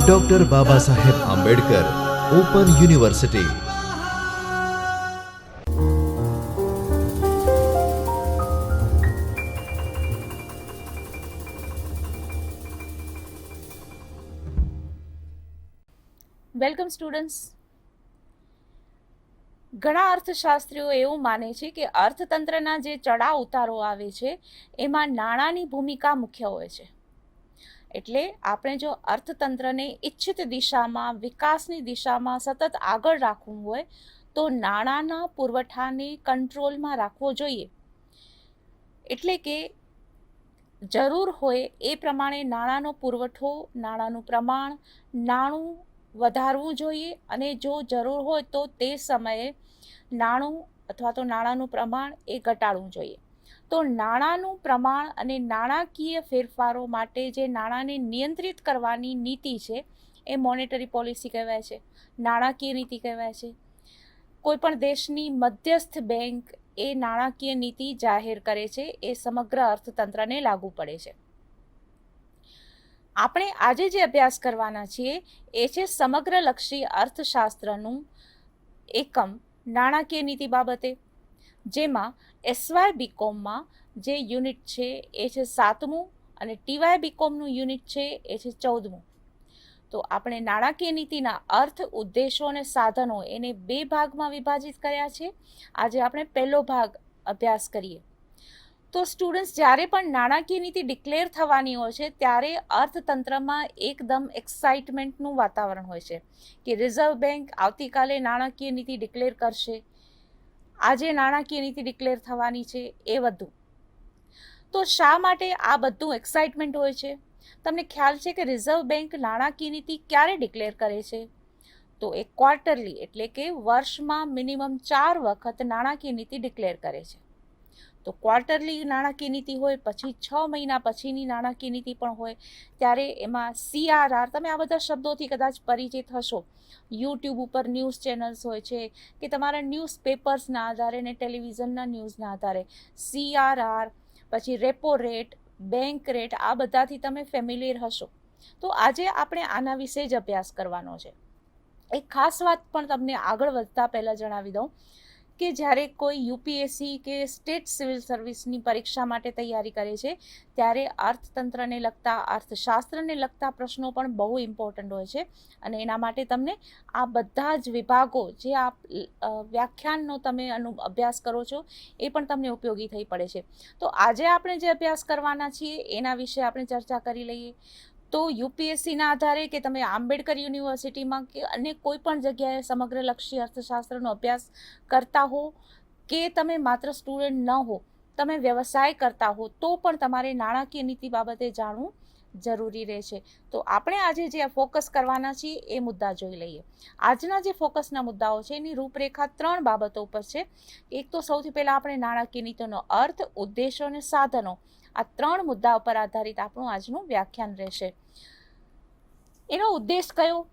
Doctor Baba Saheb Ambedkar open university welcome students ઘણા અર્થશાસ્ત્રીઓ એવું માને છે કે અર્થતંત્રના જે ચડાવ ઉતારો આવે છે, એમાં નાણાંની ભૂમિકા મુખ્ય હોય છે. એટલે આપણે જો અર્થતંત્રને ઈચ્છિત દિશામાં, વિકાસની દિશામાં સતત આગળ રાખવું હોય, તો નાણાંના પુરવઠાને કંટ્રોલમાં રાખવો જોઈએ. એટલે કે જરૂર હોય એ પ્રમાણે નાણાંનો પુરવઠો, નાણાંનું પ્રમાણ, નાણું વધારવું જોઈએ અને જો જરૂર હોય તો તે સમયે નાણું અથવા તો નાણાંનું પ્રમાણ એ ઘટાડવું જોઈએ. તો નાણાંનું પ્રમાણ અને નાણાકીય ફેરફારો માટે જે નાણાંને નિયંત્રિત કરવાની નીતિ છે, એ મોનેટરી પોલિસી કહેવાય છે, નાણાકીય નીતિ કહેવાય છે. કોઈપણ દેશની મધ્યસ્થ બેંક એ નાણાકીય નીતિ જાહેર કરે છે, એ સમગ્ર અર્થતંત્રને લાગુ પડે છે. આપણે આજે જે અભ્યાસ કરવાના છીએ, એ છે સમગ્રલક્ષી અર્થશાસ્ત્રનું એકમ, નાણાકીય નીતિ બાબતે. જેમાં એસવાય બીકોમમાં જે યુનિટ છે એ છે સાતમું અને ટીવાય બીકોમનું યુનિટ છે એ છે ચૌદમું. તો આપણે નાણાકીય નીતિના અર્થ, ઉદ્દેશો અને સાધનો એને બે ભાગમાં વિભાજિત કર્યા છે. આજે આપણે પહેલો ભાગ અભ્યાસ કરીએ. તો સ્ટુડન્ટ્સ, જ્યારે પણ નાણાકીય નીતિ ડિક્લેર થવાની હોય છે, ત્યારે અર્થતંત્રમાં એકદમ એક્સાઇટમેન્ટનું વાતાવરણ હોય છે કે રિઝર્વ બેંક આવતીકાલે નાણાકીય નીતિ ડિક્લેર કરશે. આજે નાણાકીય નીતિ ડિક્લેર થવાની છે એ બધું. તો શા માટે આ બધું એક્સાઇટમેન્ટ હોય છે? તમને ખ્યાલ છે કે રિઝર્વ બેંક નાણાકીય નીતિ ક્યારે ડિક્લેર કરે છે? તો એ ક્વાર્ટરલી એટલે કે વર્ષમાં મિનિમમ ચાર વખત નાણાકીય નીતિ ડિક્લેર કરે છે. તો ક્વાર્ટરલી નાણાકીય નીતિ હોય, પછી છ મહિના પછીની નાણાકીય નીતિ પણ હોય, ત્યારે એમાં સીઆરઆર તમે આ બધા શબ્દોથી કદાચ પરિચિત હશો. યુટ્યુબ ઉપર ન્યૂઝ ચેનલ્સ હોય છે, કે તમારા ન્યૂઝ પેપર્સના આધારે ને ટેલિવિઝનના ન્યૂઝના આધારે. સીઆરઆર પછી રેપો રેટ બેંક રેટ આ બધાથી તમે ફેમિલિયર હશો. તો આજે આપણે આના વિશે જ અભ્યાસ કરવાનો છે. એક ખાસ વાત પણ તમને આગળ વધતા પહેલાં જણાવી દઉં. કે જ્યારે કોઈ યુપીએસસી કે સ્ટેટ સિવિલ સર્વિસની પરીક્ષા માટે તૈયારી કરે છે, ત્યારે અર્થતંત્રને લગતા, અર્થશાસ્ત્રને લગતા પ્રશ્નો પણ બહુ ઇમ્પોર્ટન્ટ હોય છે. અને એના માટે તમને આ બધા જ વિભાગો જે આ વ્યાખ્યાનનો તમે અનુ, અભ્યાસ કરો છો, એ પણ તમને ઉપયોગી થઈ પડે છે. તો આજે આપણે જે અભ્યાસ કરવાના છીએ, એના વિશે આપણે ચર્ચા કરી લઈએ. તો યુપીએસસીના આધારે કે તમે આંબેડકર યુનિવર્સિટીમાં કે અને કોઈ પણ જગ્યાએ સમગ્ર લક્ષી અર્થશાસ્ત્રનો અભ્યાસ કરતા હો કે તમે માત્ર સ્ટુડન્ટ ન હો, તમે વ્યવસાય કરતા હો, તો પણ તમારે નાણાકીય નીતિ બાબતે જાણવું જરૂરી રહેશે. તો આપણે આજે જે ફોકસ કરવાના છીએ એ મુદ્દા જોઈ લઈએ. આજના જે ફોકસના મુદ્દાઓ છે, એની રૂપરેખા ત્રણ બાબતો ઉપર છે. એક તો સૌથી પહેલાં આપણે નાણાકીય નીતિનો અર્થ, ઉદ્દેશો અને સાધનો. આ ત્રણ મુદ્દા ઉપર આધારિત આપણું આજનું વ્યાખ્યાન રહેશે. એનો ઉદ્દેશ કયો?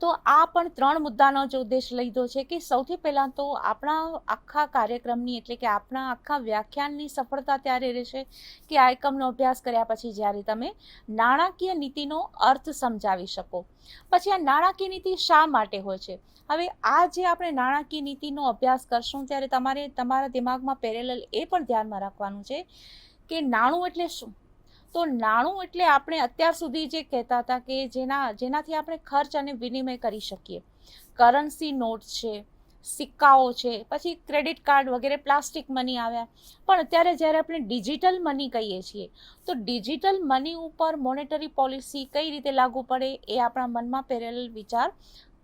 તો આ પણ ત્રણ મુદ્દાનો જ ઉદ્દેશ લીધો છે કે સૌથી પહેલાં તો આપણા આખા કાર્યક્રમની એટલે કે આપણા આખા વ્યાખ્યાનની સફળતા ત્યારે રહેશે કે આ એકમનો અભ્યાસ કર્યા પછી જ્યારે તમે નાણાકીય નીતિનો અર્થ સમજાવી શકો. પછી આ નાણાકીય નીતિ શા માટે હોય છે? હવે આ જે આપણે નાણાકીય નીતિનો અભ્યાસ કરશું ત્યારે તમારે તમારા દિમાગમાં પેરેલલ એ પણ ધ્યાનમાં રાખવાનું છે કે નાણું એટલે શું? તો નાણું એટલે આપણે અત્યાર સુધી જે કહેતા હતા કે જેના, જેનાથી આપણે ખર્ચ અને વિનિમય કરી શકીએ. કરન્સી નોટ છે, સિક્કાઓ છે, પછી ક્રેડિટ કાર્ડ વગેરે પ્લાસ્ટિક મની આવ્યા. પણ અત્યારે જ્યારે આપણે ડિજિટલ મની કહીએ છીએ, તો ડિજિટલ મની ઉપર મોનેટરી પોલિસી કઈ રીતે લાગુ પડે એ આપણા મનમાં પેરેલ વિચાર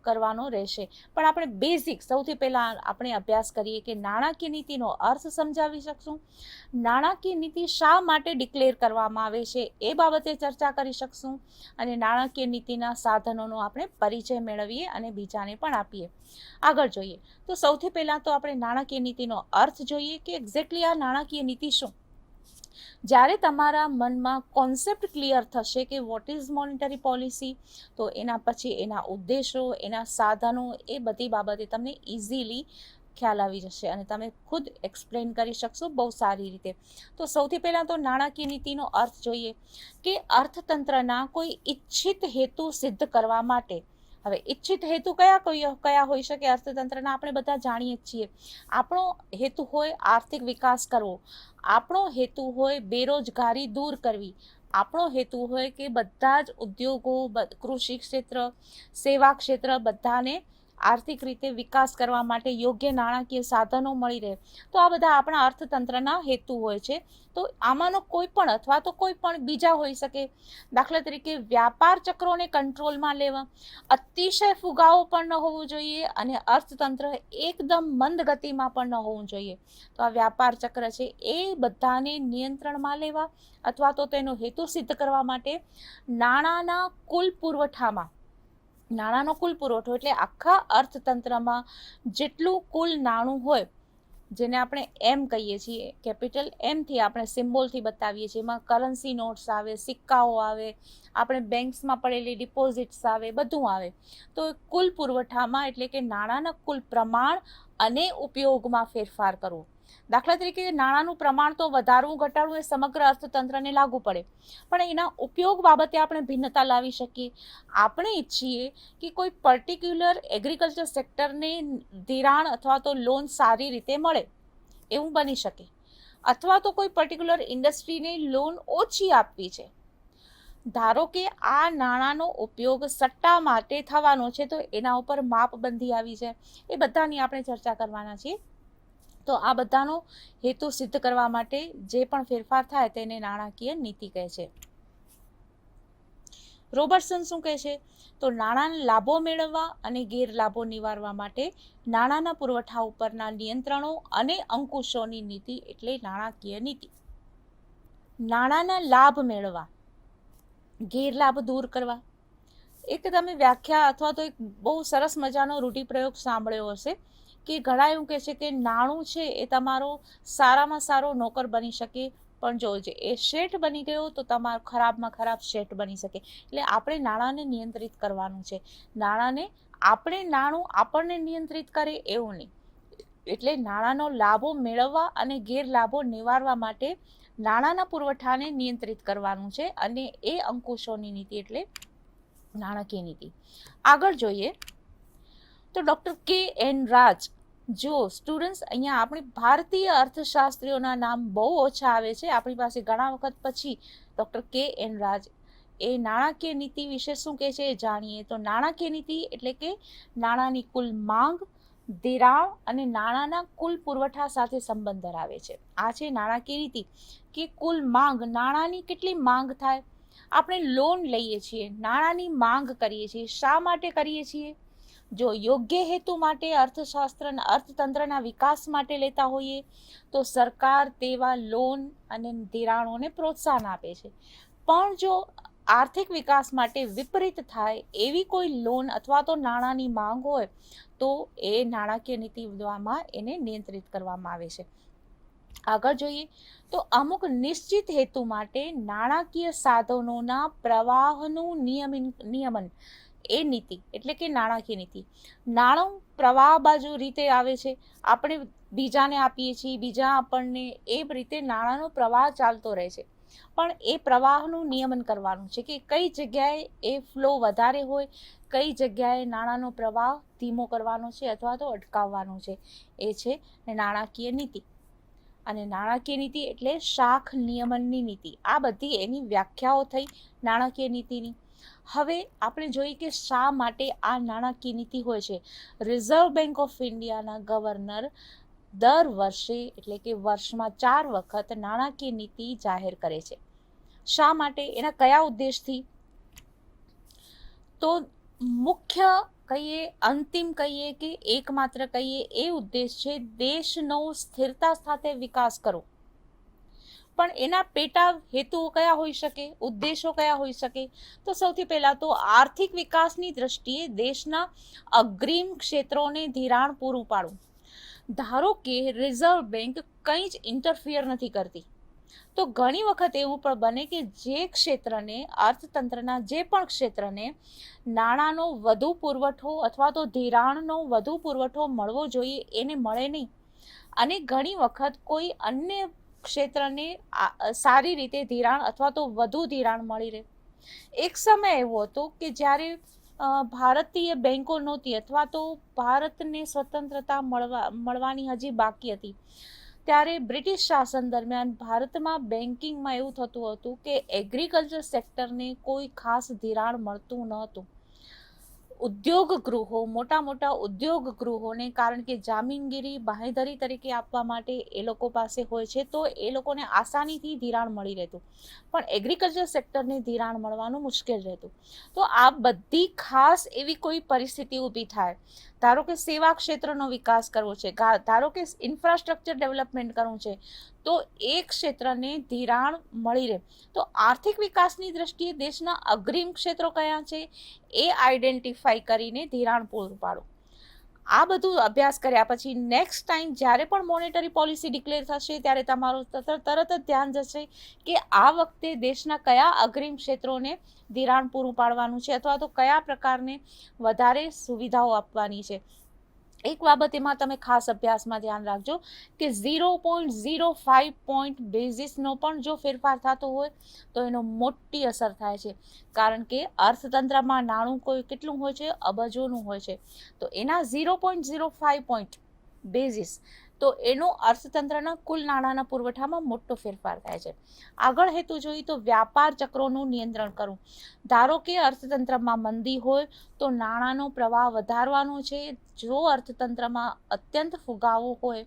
કરવાનો રહેશે. પણ આપણે બેઝિક સૌથી પહેલાં આપણે અભ્યાસ કરીએ કે નાણાકીય નીતિનો અર્થ સમજાવી શકશું. નાણાકીય નીતિ શા માટે ડિક્લેર કરવામાં આવે છે એ બાબતે ચર્ચા કરી શકશું અને નાણાકીય નીતિના સાધનોનો આપણે પરિચય મેળવીએ અને બીજાને પણ આપીએ. આગળ જોઈએ. તો સૌથી પહેલાં તો આપણે નાણાકીય નીતિનો અર્થ જોઈએ કે એક્ઝેક્ટલી આ નાણાકીય નીતિ શું? જ્યારે તમારા મનમાં કોન્સેપ્ટ ક્લિયર થશે કે વોટ ઇઝ મોનિટરી પોલિસી તો એના પછી એના ઉદ્દેશો, એના સાધનો, એ બધી બાબતે તમને ઇઝીલી ખ્યાલ આવી જશે અને તમે ખુદ એક્સપ્લેન કરી શકશો બહુ સારી રીતે. તો સૌથી પહેલાં તો નાણાકીય નીતિનો અર્થ જોઈએ કે અર્થતંત્રના કોઈ ઈચ્છિત હેતુ સિદ્ધ કરવા માટે હવે ઈચ્છિત હેતુ કયા કયા કયા હોઈ શકે અર્થતંત્રના આપણે બધા જાણીએ જ છીએ. આપણો હેતુ હોય આર્થિક વિકાસ કરવો. આપણો હેતુ હોય બેરોજગારી દૂર કરવી. આપણો હેતુ હોય કે બધા જ ઉદ્યોગો કૃષિ ક્ષેત્ર, સેવા ક્ષેત્ર બધાને આર્થિક રીતે વિકાસ કરવા માટે યોગ્ય નાણાકીય સાધનો મળી રહે. તો આ બધા આપણા અર્થતંત્રના હેતુ હોય છે. તો આમાંનો કોઈ પણ અથવા તો કોઈ પણ બીજા હોઈ શકે. દાખલા તરીકે વ્યાપાર ચક્રોને કંટ્રોલમાં લેવા. અતિશય ફુગાવો પણ ન હોવો જોઈએ અને અર્થતંત્ર એકદમ મંદ ગતિમાં પણ ન હોવું જોઈએ. તો આ વ્યાપાર ચક્ર છે એ બધાને નિયંત્રણમાં લેવા અથવા તો તેનો હેતુ સિદ્ધ કરવા માટે નાણાંના કુલ પુરવઠામાં નાણાંનો કુલ પુરવઠો એટલે આખા અર્થતંત્રમાં જેટલું કુલ નાણું હોય, જેને આપણે એમ કહીએ છીએ કેપિટલ એમથી આપણે સિમ્બોલથી બતાવીએ છીએ, એમાં કરન્સી નોટ્સ આવે, સિક્કાઓ આવે, આપણે બેંક્સમાં પડેલી ડિપોઝિટ્સ આવે, બધું આવે. તો કુલ પુરવઠામાં એટલે કે નાણાંના કુલ પ્રમાણ અને ઉપયોગમાં ફેરફાર કરવો. દાખલા તરીકે નાણાંનું પ્રમાણ તો વધારવું, ઘટાડવું એ સમગ્ર અર્થતંત્રને લાગુ પડે. પણ એના ઉપયોગ બાબતે આપણે ભિન્નતા લાવી શકીએ. આપણે ઈચ્છીએ કે કોઈ પર્ટિક્યુલર એગ્રીકલ્ચર સેક્ટરને ધિરાણ અથવા તો લોન સારી રીતે મળે, એવું બની શકે. અથવા તો કોઈ પર્ટિક્યુલર ઇન્ડસ્ટ્રીને લોન ઓછી આપવી છે. ધારો કે આ નાણાંનો ઉપયોગ સટ્ટા માટે થવાનો છે, તો એના ઉપર માપબંધી આવી છે. એ બધાની આપણે ચર્ચા કરવાના છીએ. તો આ બધાનો હેતુ સિદ્ધ કરવા માટે જે પણ ફેરફાર થાય તેને નાણાકીય નીતિ કહે છે. રોબર્ટસન શું કહે છે? તો નાણાંના લાભો મેળવવા અને ગેરલાભો નિવારવા માટે નાણાંના પુરવઠા ઉપરના નિયંત્રણો અને અંકુશોની નીતિ એટલે નાણાકીય નીતિ. નાણાંના લાભ મેળવવા, ગેરલાભ દૂર કરવા. એક તમે વ્યાખ્યા અથવા તો એક બહુ સરસ મજાનો રૂઢિપ્રયોગ સાંભળ્યો હશે. કે ઘણા એવું કહે છે કે નાણું છે એ તમારો સારામાં સારો નોકર બની શકે. પણ જો જે એ શેઠ બની ગયો તો તમારો ખરાબમાં ખરાબ શેઠ બની શકે. એટલે આપણે નાણાંને નિયંત્રિત કરવાનું છે. નાણાંને આપણે નાણું આપણને નિયંત્રિત કરે એવું નહીં. એટલે નાણાંનો લાભો મેળવવા અને ગેરલાભો નિવારવા માટે નાણાંના પુરવઠાને નિયંત્રિત કરવાનું છે અને એ અંકુશોની નીતિ એટલે નાણાકીય નીતિ. આગળ જોઈએ તો ડૉક્ટર કે એન રાજ જો સ્ટુડન્ટ્સ અહીંયા આપણી ભારતીય અર્થશાસ્ત્રીઓના નામ બહુ ઓછા આવે છે, આપણી પાસે ઘણા વખત પછી ડૉક્ટર કે એન રાજ. એ નાણાકીય નીતિ વિશે શું કહે છે એ જાણીએ. તો નાણાકીય નીતિ એટલે કે નાણાંની કુલ માંગ, ધિરાણ અને નાણાંના કુલ પુરવઠા સાથે સંબંધ ધરાવે છે. આ છે નાણાકીય નીતિ. કે કુલ માંગ, નાણાંની કેટલી માંગ થાય? આપણે લોન લઈએ છીએ, નાણાંની માંગ કરીએ છીએ, શા માટે કરીએ છીએ? જો યોગ્ય હેતુ માટે અર્થશાસ્ત્રના અર્થતંત્રના વિકાસ માટે લેતા હોઈએ, તો સરકાર તેવા લોન અને ધિરાણોને પ્રોત્સાહન આપે છે. પણ જો આર્થિક વિકાસ માટે વિપરીત થાય એવી કોઈ લોન અથવા તો નાણાંની માંગ હોય, તો એ નાણાકીય નીતિ દ્વારા એને નિયંત્રિત કરવામાં આવે છે. આગળ જોઈએ, તો અમુક નિશ્ચિત હેતુ માટે નાણાકીય સાધનોના પ્રવાહનું નિયમિન નિયમન એ નીતિ, એટલે કે નાણાકીય નીતિ. નાણું પ્રવાહ બાજુ રીતે આવે છે. આપણે બીજાને આપીએ છીએ, બીજા આપણને એ રીતે નાણાંનો પ્રવાહ ચાલતો રહે છે. પણ એ પ્રવાહનું નિયમન કરવાનું છે કે કઈ જગ્યાએ એ ફ્લો વધારે હોય, કઈ જગ્યાએ નાણાંનો પ્રવાહ ધીમો કરવાનો છે અથવા તો અટકાવવાનો છે. એ છે નાણાકીય નીતિ. અને નાણાકીય નીતિ એટલે શાખ નિયમનની નીતિ. આ બધી એની વ્યાખ્યાઓ થઈ નાણાકીય નીતિની. હવે આપણે જોઈએ કે શા માટે આ નાણાકીય નીતિ હોય છે. રિઝર્વ બેંક ઓફ ઇન્ડિયાના ગવર્નર દર વર્ષે એટલે કે વર્ષમાં ચાર વખત નાણાકીય નીતિ જાહેર કરે છે. શા માટે? એના કયા ઉદ્દેશથી? તો મુખ્ય કહીએ, અંતિમ કહીએ કે એકમાત્ર કહીએ એ ઉદ્દેશ છે દેશનો સ્થિરતા સાથે વિકાસ કરો પણ એના પેટા હેતુઓ કયા હોઈ શકે, ઉદ્દેશો કયા હોઈ શકે? તો સૌથી પહેલાં તો આર્થિક વિકાસની દ્રષ્ટિએ દેશના અગ્રીમ ક્ષેત્રોને ધિરાણ પૂરું પાડવું. ધારો કે રિઝર્વ બેંક કંઈ જ ઇન્ટરફિયર નથી કરતી. તો ઘણી વખત એવું પણ બને કે જે ક્ષેત્રને, અર્થતંત્રના જે પણ ક્ષેત્રને નાણાંનો વધુ પુરવઠો અથવા તો ધિરાણનો વધુ પુરવઠો મળવો જોઈએ, એને મળે નહીં. અને ઘણી વખત કોઈ અન્ય ક્ષેત્રને સારી રીતે ધિરાણ અથવા તો વધુ ધિરાણ મળી રહે. એક સમય એવો હતો કે જ્યારે ભારતીય બેન્કો નહોતી અથવા તો ભારતને સ્વતંત્રતા મળવા, મળવાની હજી બાકી હતી. ત્યારે બ્રિટિશ શાસન દરમિયાન ભારતમાં બેન્કિંગમાં એવું થતું હતું કે એગ્રીકલ્ચર સેક્ટરને કોઈ ખાસ ધિરાણ મળતું ન હતું. ઉદ્યોગ ગૃહો મોટા મોટા ઉદ્યોગ ગૃહોને કારણ કે જામીનગીરી બાંહેધરી તરીકે આપવા માટે એ લોકો પાસે હોય છે, તો એ લોકોને આસાનીથી ધિરાણ મળી રહેતું. પણ એગ્રીકલ્ચર સેક્ટરને ધિરાણ મળવાનું મુશ્કેલ રહેતું. તો આ બધી ખાસ એવી કોઈ પરિસ્થિતિ ઊભી થાય, ધારો કે સેવા ક્ષેત્રનો વિકાસ કરવો છે ધારો કે ઇન્ફ્રાસ્ટ્રક્ચર ડેવલપમેન્ટ કરવું છે તો એ ક્ષેત્રને ધિરાણ મળી રહે. તો આર્થિક વિકાસની દ્રષ્ટિએ દેશના અગ્રીમ ક્ષેત્રો કયા છે? એ આઈડેન્ટિફાઈ કરીને ધિરાણ પૂરું પાડો. આ બધું અભ્યાસ કર્યા પછી નેક્સ્ટ ટાઈમ જ્યારે પણ મોનેટરી પોલિસી ડિક્લેર થશે ત્યારે તમારું તરત જ ધ્યાન જશે કે આ વખતે દેશના કયા અગ્રીમ ક્ષેત્રોને ધિરાણ પૂરું પાડવાનું છે અથવા તો કયા પ્રકારને વધારે સુવિધાઓ આપવાની છે. એક બાબત એમાં તમે ખાસ અભ્યાસમાં ધ્યાન રાખજો કે zero point zero five point બેઝિસનો પણ જો ફેરફાર થતો હોય તો એનો મોટી અસર થાય છે. કારણ કે અર્થતંત્રમાં નાણું કોઈ કેટલું હોય છે? અબજોનું હોય છે. તો એના zero point zero five point basis તો એનો અર્થતંત્રના કુલ નાણાંના પુરવઠામાં મોટો ફેરફાર થાય છે. આગળ હેતુ જોઈએ તો વ્યાપાર ચક્રોનું નિયંત્રણ કરવું. ધારો કે અર્થતંત્રમાં મંદી હોય તો નાણાંનો પ્રવાહ વધારવાનો છે. જો અર્થતંત્રમાં અત્યંત ફુગાવો હોય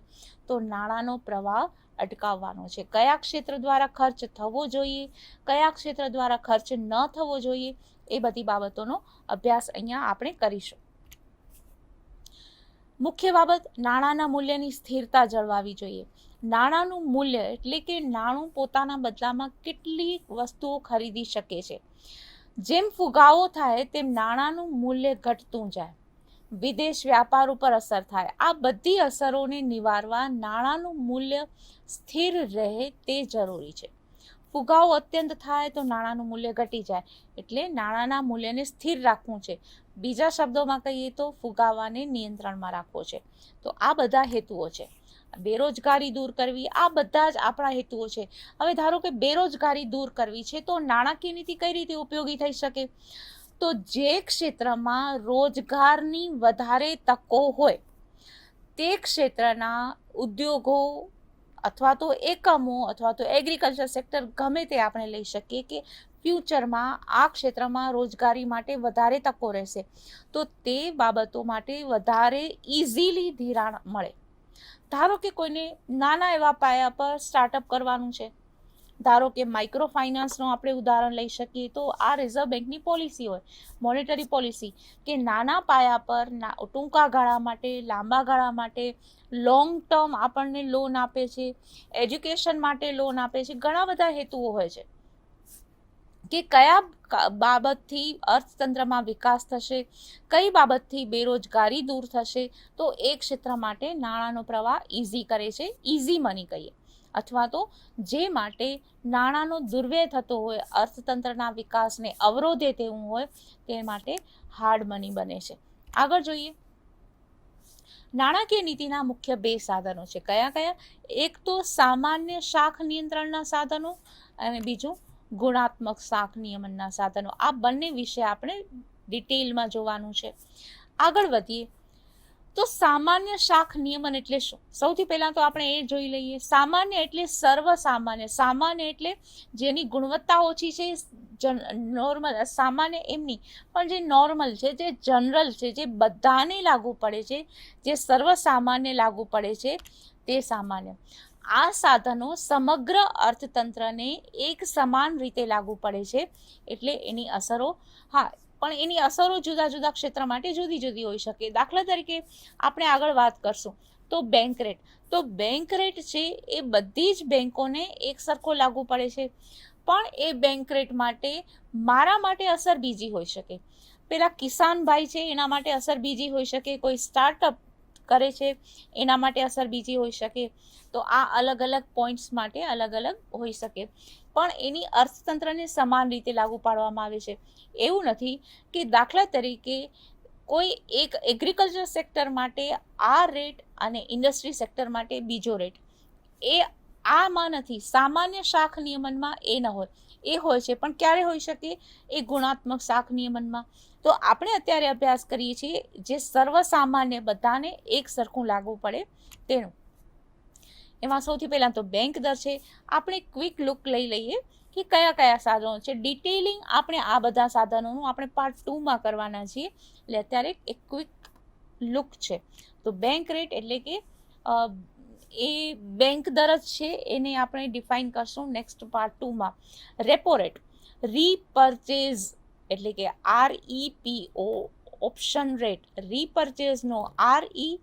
તો નાણાંનો પ્રવાહ અટકાવવાનો છે. કયા ક્ષેત્ર દ્વારા ખર્ચ થવો જોઈએ? કયા ક્ષેત્ર દ્વારા ખર્ચ ન થવો જોઈએ? એ બધી બાબતોનો અભ્યાસ અહીંયા આપણે કરીશું. મુખ્ય બાબત નાણાંના મૂલ્યની સ્થિરતા જળવાવી જોઈએ. નાણાંનું મૂલ્ય એટલે કે નાણું પોતાના બદલામાં કેટલી વસ્તુઓ ખરીદી શકે છે. જેમ ફુગાવો થાય તેમ નાણાંનું મૂલ્ય ઘટતું જાય. વિદેશ વ્યાપાર ઉપર અસર થાય. આ બધી અસરોને નિવારવા નાણાંનું મૂલ્ય સ્થિર રહે તે જરૂરી છે. ફુગાવો અત્યંત થાય તો નાણાંનું મૂલ્ય ઘટી જાય. એટલે નાણાંના મૂલ્યને સ્થિર રાખવું છે. બીજા શબ્દોમાં કહીએ તો ફુગાવાને નિયંત્રણમાં રાખવો છે. તો આ બધા હેતુઓ છે. બેરોજગારી દૂર કરવી, આ બધા જ આપણા હેતુઓ છે. હવે ધારો કે બેરોજગારી દૂર કરવી છે, તો નાણાકીય નીતિ કઈ રીતે ઉપયોગી થઈ શકે? તો જે ક્ષેત્રમાં રોજગારની વધારે તકો હોય, તે ક્ષેત્રના ઉદ્યોગો અથવા તો એકમો અથવા તો એગ્રીકલ્ચર સેક્ટર ગમે તે આપણે લઈ શકીએ કે ફ્યુચરમાં આ ક્ષેત્રમાં રોજગારી માટે વધારે તકો રહેશે. તો તે બાબતો માટે વધારે ઇઝીલી ધિરાણ મળે. ધારો કે કોઈને નાના એવા પાયા પર સ્ટાર્ટઅપ કરવાનું છે. ધારો કે માઇક્રો ફાઇનાન્સનું આપણે ઉદાહરણ લઈ શકીએ તો આ રિઝર્વ બેંકની પોલિસી હોય મોનેટરી પોલિસી કે નાના પાયા પર ટૂંકા ગાળા માટે, લાંબા ગાળા માટે લોંગ ટર્મ આપણને લોન આપે છે એજ્યુકેશન માટે લોન આપે છે, ઘણા બધા હેતુઓ હોય છે. કે કયા બાબતથી અર્થતંત્રમાં વિકાસ થશે, કઈ બાબતથી બેરોજગારી દૂર થશે, તો એ ક્ષેત્ર માટે નાણાંનો પ્રવાહ ઇઝી કરે છે ઇઝી મની કહીએ. અથવા તો જે માટે નાણાંનો દુર્વ્યય થતો હોય, અર્થતંત્રના વિકાસને અવરોધે તેવું હોય, તે માટે હાર્ડ મની બને છે. આગળ જોઈએ. નાણાકીય નીતિના મુખ્ય બે સાધનો છે. કયા કયા? એક તો સામાન્ય શાખ નિયંત્રણના સાધનો અને બીજું ગુણાત્મક શાખ નિયમનના સાધનો. આ બંને વિશે આપણે ડિટેલમાં જોવાનું છે. આગળ વધીએ. તો સામાન્ય શાખ નિયમન એટલે શું? સૌથી પહેલાં તો આપણે એ જોઈ લઈએ. સામાન્ય એટલે સર્વસામાન્ય. સામાન્ય એટલે જેની ગુણવત્તા ઓછી છે નોર્મલ, સામાન્ય એમની પણ જે નોર્મલ છે, જે જનરલ છે, જે બધાને લાગુ પડે છે, જે સર્વસામાન્ય લાગુ પડે છે, તે સામાન્ય. આ સાધનો સમગ્ર અર્થતંત્રને એક સમાન રીતે લાગુ પડે છે, એટલે એની અસરો હા પણ એની અસરો જુદા જુદા ક્ષેત્ર માટે જુદી જુદી હોઈ શકે. દાખલા તરીકે આપણે આગળ વાત કરશું. તો બેંક રેટ તો બેંક રેટ છે એ બધી જ બેંકોને એક સરખો લાગુ પડે છે. પણ એ બેંક રેટ માટે મારા માટે અસર બીજી હોઈ શકે. પેલા કિસાનભાઈ છે એના માટે અસર બીજી હોઈ શકે. કોઈ સ્ટાર્ટઅપ કરે છે એના માટે અસર બીજી હોઈ શકે. તો આ અલગ અલગ પોઈન્ટ્સ માટે અલગ અલગ હોઈ શકે. પણ એની અર્થતંત્રને સમાન રીતે લાગુ પાડવામાં આવે છે. એવું નથી કે દાખલા તરીકે કોઈ એક એગ્રીકલ્ચર સેક્ટર માટે આ રેટ અને ઇન્ડસ્ટ્રી સેક્ટર માટે બીજો રેટ એ આમાં નથી. સામાન્ય શાખ નિયમનમાં એ ન હોય. એ હોય છે, પણ ક્યારે હોઈ શકે? એ ગુણાત્મક શાખ નિયમનમાં. તો આપણે અત્યારે અભ્યાસ કરીએ છીએ જે સર્વસામાન્ય બધાને એક સરખું લાગુ પડે તેનું. એમાં સૌથી પહેલાં તો બેંક દર છે. આપણે ક્વિક લુક લઈ લઈએ કે કયા કયા સાધનો છે. ડિટેલિંગ આપણે આ બધા સાધનોનું આપણે પાર્ટ ટુમાં કરવાના છીએ. એટલે અત્યારે એક ક્વિક લુક છે. તો બેંક રેટ એટલે કે એ બેંક દર જ છે એને આપણે ડિફાઇન કરશું નેક્સ્ટ પાર્ટ ટુમાં રેપો રેટ રીપરચેઝ એટલે કે R E P O option rate રીપરચેઝનો R E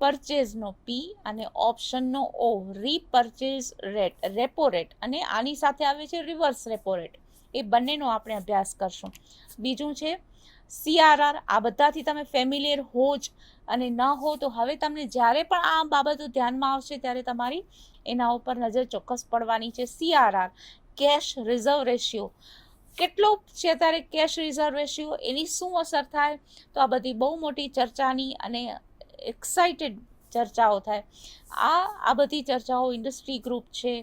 પરચેઝનો પી અને ઓપ્શનનો O repurchase rate repo rate અને આની સાથે આવે છે રિવર્સ રેપો રેટ એ બંનેનો આપણે અભ્યાસ કરશું. બીજું છે સીઆરઆર આ બધાથી તમે ફેમિલિયર હો જ અને ન હો તો હવે તમને જ્યારે પણ આ બાબતો ધ્યાનમાં આવશે ત્યારે તમારી એના ઉપર નજર ચોક્કસ પડવાની છે. સીઆરઆર કેશ રિઝર્વ રેશિયો કેટલો છે અત્યારે કેશ રિઝર્વ રેશિયો એની શું અસર થાય? તો આ બધી બહુ મોટી ચર્ચાની અને એક્સાઇટેડ ચર્ચાઓ થાય. આ આ બધી ચર્ચાઓ ઇન્ડસ્ટ્રી ગ્રુપ છે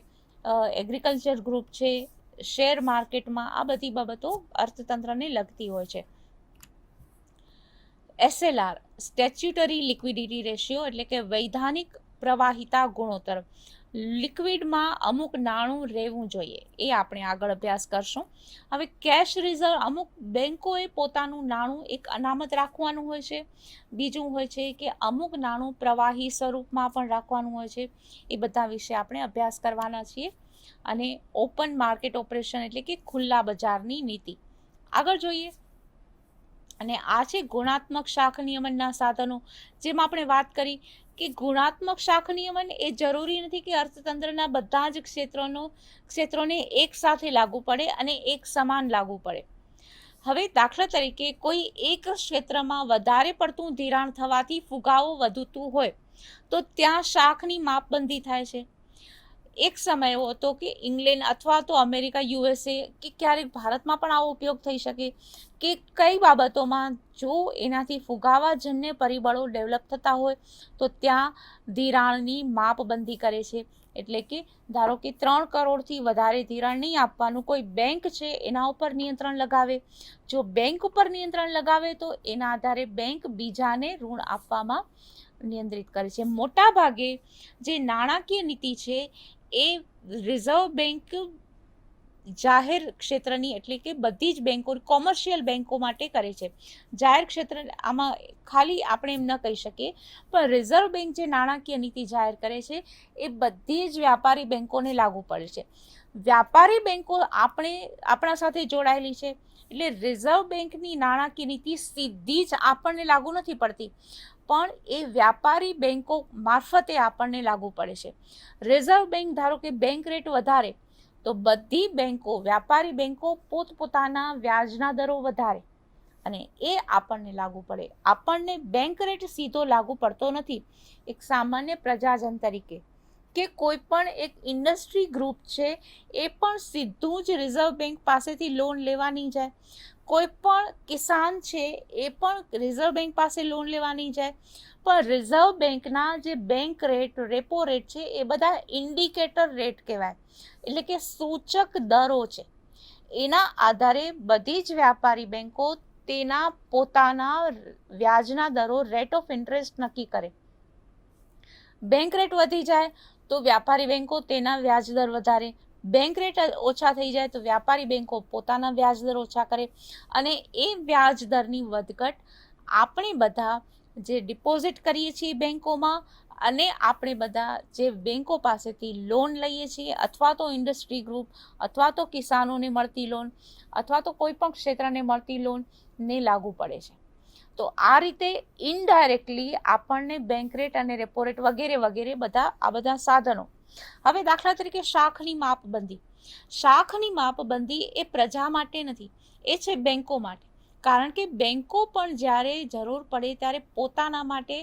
એગ્રીકલ્ચર ગ્રુપ છે શેર માર્કેટમાં આ બધી બાબતો અર્થતંત્રને લગતી હોય છે. એસએલઆર સ્ટેચ્યુટરી લિક્વિડિટી રેશિયો એટલે કે વૈધાનિક પ્રવાહિતા ગુણોત્તર. લિક્વિડમાં અમુક નાણું રહેવું જોઈએ. એ આપણે આગળ અભ્યાસ કરશું. હવે કેશ રિઝર્વ અમુક બેન્કોએ પોતાનું નાણું એક અનામત રાખવાનું હોય છે. બીજું હોય છે કે અમુક નાણું પ્રવાહી સ્વરૂપમાં પણ રાખવાનું હોય છે. એ બધા વિશે આપણે અભ્યાસ કરવાના છીએ. અને ઓપન માર્કેટ ઓપરેશન એટલે કે ખુલ્લા બજારની નીતિ. આગળ જોઈએ. અને આ છે ગુણાત્મક શાખ નિયમનના સાધનો. જેમ આપણે વાત કરી કે ગુણાત્મક શાખ નિયમન એ જરૂરી નથી કે અર્થતંત્રના બધા જ ક્ષેત્રોનો, ક્ષેત્રોને એક સાથે લાગુ પડે અને એક સમાન લાગુ પડે. હવે દાખલા તરીકે કોઈ એક ક્ષેત્રમાં વધારે પડતું ધિરાણ થવાથી ફુગાવો વધતું હોય, તો ત્યાં શાખની માપબંધી થાય છે. એક સમય એવો હતો કે ઇંગ્લેન્ડ અથવા તો અમેરિકા, યુએસએ કે ક્યારેક ભારતમાં પણ આવો ઉપયોગ થઈ શકે કે કઈ બાબતોમાં જો એનાથી ફુગાવાજન્ય પરિબળો ડેવલપ થતા હોય તો ત્યાં ધિરાણની માપબંધી કરે છે. એટલે કે ધારો કે ત્રણ કરોડથી વધારે ધિરાણ નહીં આપવાનું કોઈ બેંક છે એના ઉપર નિયંત્રણ લગાવે. જો બેંક ઉપર નિયંત્રણ લગાવે તો એના આધારે બેંક બીજાને ઋણ આપવામાં નિયંત્રિત કરે છે. મોટા ભાગે જે નાણાકીય નીતિ છે એ રિઝર્વ બેંક જાહેર ક્ષેત્રની એટલે કે બધી જ બેન્કો કોમર્શિયલ બેન્કો માટે કરે છે. જાહેર ક્ષેત્ર આમાં ખાલી આપણે એમ ન કહી શકીએ, પણ રિઝર્વ બેંક જે નાણાકીય નીતિ જાહેર કરે છે, એ બધી જ વ્યાપારી બેન્કોને લાગુ પડે છે. વ્યાપારી બેન્કો આપણે, આપણા સાથે જોડાયેલી છે, એટલે રિઝર્વ બેંકની નાણાકીય નીતિ સીધી જ આપણને લાગુ નથી પડતી. પણ એ વ્યાપારી બેન્કો મારફતે આપણને લાગુ પડે છે. રિઝર્વ બેન્ક ધારો કે બેન્ક રેટ વધારે, તો બધી બેન્કો વ્યાપારી બેન્કો પોતપોતાના વ્યાજના દરો વધારે અને એ આપણને લાગુ પડે. આપણને બેન્ક રેટ સીધો લાગુ પડતો નથી. એક સામાન્ય પ્રજાજન તરીકે કે કોઈ પણ એક ઇન્ડસ્ટ્રી ગ્રુપ છે, એ પણ સીધું જ રિઝર્વ બેંક પાસેથી લોન લેવાની જાય. કોઈ પણ કિસાન છે, એ પણ રિઝર્વ બેંક પાસે લોન લેવાની જાય પણ રિઝર્વ બેંકના જે બેંક રેટ, રેપો રેટ છે, એ બધા ઇન્ડિકેટર રેટ કહેવાય. એટલે કે સૂચક દરો છે. એના આધારે બધી જ વ્યાપારી બેંકો તેના પોતાના વ્યાજના દરો રેટ ઓફ ઇન્ટરેસ્ટ નક્કી કરે. બેંક રેટ વધી જાય તો વ્યાપારી બેંકો તેના વ્યાજ દર વધારે. બેંક રેટ ઓછા થઈ જાય તો વ્યાપારી બેંકો પોતાના વ્યાજ દર ઓછા કરે. અને એ વ્યાજ દરની વધઘટ આપણે બધા જે ડિપોઝિટ કરીએ છીએ બેંકોમાં અને આપણે બધા જે બેંકો પાસેથી લોન લઈએ છીએ અથવા તો ઇન્ડસ્ટ્રી ગ્રુપ અથવા તો કિસાનોને મળતી લોન અથવા તો કોઈ પણ ક્ષેત્રને મળતી લોનને લાગુ પડે છે. તો આ રીતે ઇનડાયરેક્ટલી આપણને બેંક રેટ અને રેપો રેટ વગેરે વગેરે બધા આ બધા સાધનો હવે દાખલા તરીકે શાખની માપબંધી. શાખની માપબંધી એ પ્રજા માટે નથી, એ છે બેંકો માટે. કારણ કે બેન્કો પણ જ્યારે જરૂર પડે ત્યારે પોતાના માટે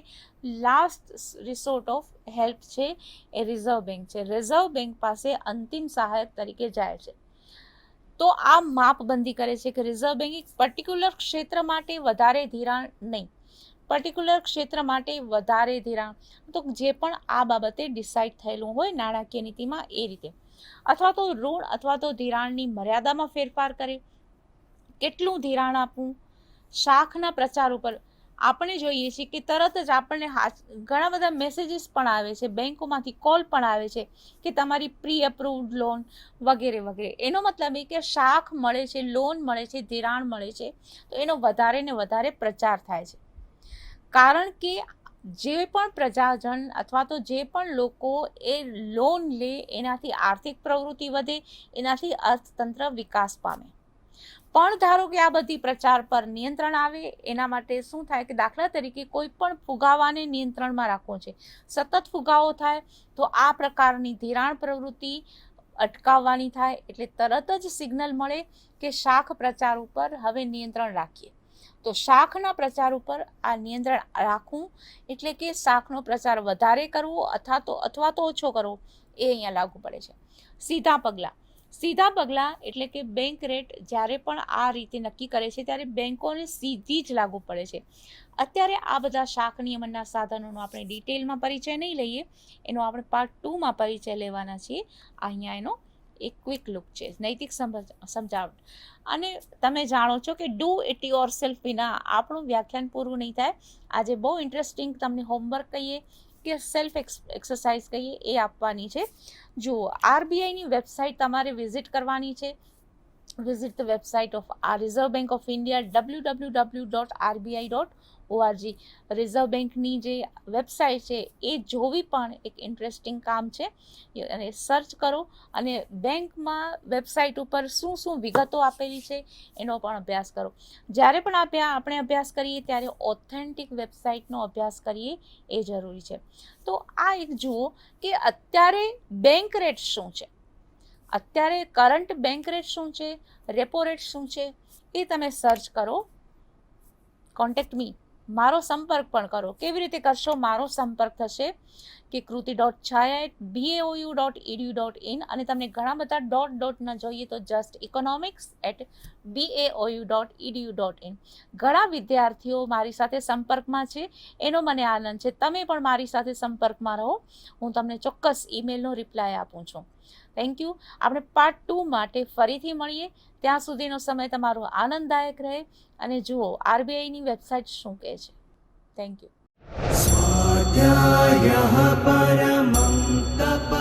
લાસ્ટ રિસોર્ટ ઓફ હેલ્પ છે એ રિઝર્વ બેંક છે. રિઝર્વ બેંક પાસે અંતિમ સહાયક તરીકે જાય છે. તો આ માપબંધી કરે છે કે રિઝર્વ બેંક એક પર્ટિક્યુલર ક્ષેત્ર માટે વધારે ધિરાણ નહીં. પર્ટિક્યુલર ક્ષેત્ર માટે વધારે ધિરાણ. તો જે પણ આ બાબતે ડિસાઇડ થયેલું હોય નાણાકીય નીતિમાં એ રીતે. અથવા તો ઋણ અથવા તો ધિરાણની મર્યાદામાં ફેરફાર કરે. કેટલું ધિરાણ આપવું? શાખના પ્રચાર ઉપર આપણે જોઈએ છીએ કે તરત જ આપણને ઘણા બધા મેસેજીસ પણ આવે છે. બેંકોમાંથી કોલ પણ આવે છે કે તમારી પ્રી અપ્રુવડ લોન વગેરે વગેરે. એનો મતલબ એ કે શાખ મળે છે લોન મળે છે, ધિરાણ મળે છે. તો એનો વધારે ને વધારે પ્રચાર થાય છે. કારણ કે જે પણ પ્રજાજન અથવા તો જે પણ લોકો એ લોન લે, એનાથી આર્થિક પ્રવૃત્તિ વધે, એનાથી અર્થતંત્ર વિકાસ પામે. પણ ધારો કે આ બધી પ્રચાર પર નિયંત્રણ આવે, એના માટે શું થાય કે દાખલા તરીકે કોઈ પણ ફુગાવાને નિયંત્રણમાં રાખવો છે. સતત ફુગાવો થાય, તો આ પ્રકારની ધિરાણ પ્રવૃત્તિ અટકાવવાની થાય, એટલે તરત જ સિગ્નલ મળે કે શાખ પ્રચાર ઉપર હવે નિયંત્રણ રાખીએ. તો શાખના પ્રચાર ઉપર આ નિયંત્રણ રાખવું એટલે કે શાખનો પ્રચાર વધારે કરવો અથવા તો અથવા તો ઓછો કરવો, એ અહીંયા લાગુ પડે છે. સીધા પગલાં. સીધા પગલાં એટલે કે બેંક રેટ જ્યારે પણ આ રીતે નક્કી કરે છે, ત્યારે બેંકોને સીધી જ લાગુ પડે છે. અત્યારે આ બધા શાખ નિયમનના સાધનોનો આપણે ડિટેલમાં પરિચય નહીં લઈએ. એનો આપણે પાર્ટ ટુમાં પરિચય લેવાના છીએ. અહીંયા એનો એક ક્વિક લુક છે, નૈતિક સમજાવટ. અને તમે જાણો છો કે ડુ ઇટ યોર સેલ્ફ વિના આપણું વ્યાખ્યાન પૂરું નહીં થાય. આજે બહુ ઇન્ટરેસ્ટિંગ તમને હોમવર્ક કહીએ કે સેલ્ફ એક્સરસાઇઝ કહીએ એ આપવાની છે. જુઓ આરબીઆઈની વેબસાઇટ તમારે વિઝિટ કરવાની છે. વિઝિટ ધ વેબસાઇટ ઓફ આ reserve bank of India, W W W dot RBI dot ORG reserve બેંકની જે વેબસાઇટ છે, એ જોવી પણ એક ઇન્ટરેસ્ટિંગ કામ છે. અને સર્ચ કરો અને બેંકમાં વેબસાઇટ ઉપર શું શું વિગતો આપેલી છે, એનો પણ અભ્યાસ કરો. જ્યારે પણ આપણે આપણે અભ્યાસ કરીએ, ત્યારે ઓથેન્ટિક વેબસાઇટનો અભ્યાસ કરીએ, એ જરૂરી છે. તો આ એક જુઓ કે અત્યારે બેંક રેટ શું છે? અત્યારે કરંટ બેંક રેટ શું છે? રેપો રેટ શું છે? એ તમે સર્ચ કરો. કોન્ટેક્ટ મી મારો સંપર્ક પણ કરો. કેવી રીતે કરશો? મારો સંપર્ક થશે કે Kriti dot Chhaya at BAOU dot edu dot in અને તમને ઘણા બધા ડોટ ડોટ ન જોઈએ તો just economics at BAOU dot edu dot in ઘણા વિદ્યાર્થીઓ મારી સાથે સંપર્કમાં છે. એનો મને આનંદ છે. તમે પણ મારી સાથે સંપર્કમાં રહો. હું તમને ચોક્કસ ઈમેલનો રિપ્લાય આપું છું. થેન્ક યુ આપણે પાર્ટ ટુ માટે ફરીથી મળીએ. ત્યાં સુધીનો સમય તમારો આનંદદાયક રહે અને જુઓ આરબીઆઈની વેબસાઇટ શું કહે છે. થેન્ક યુ પરમં તપ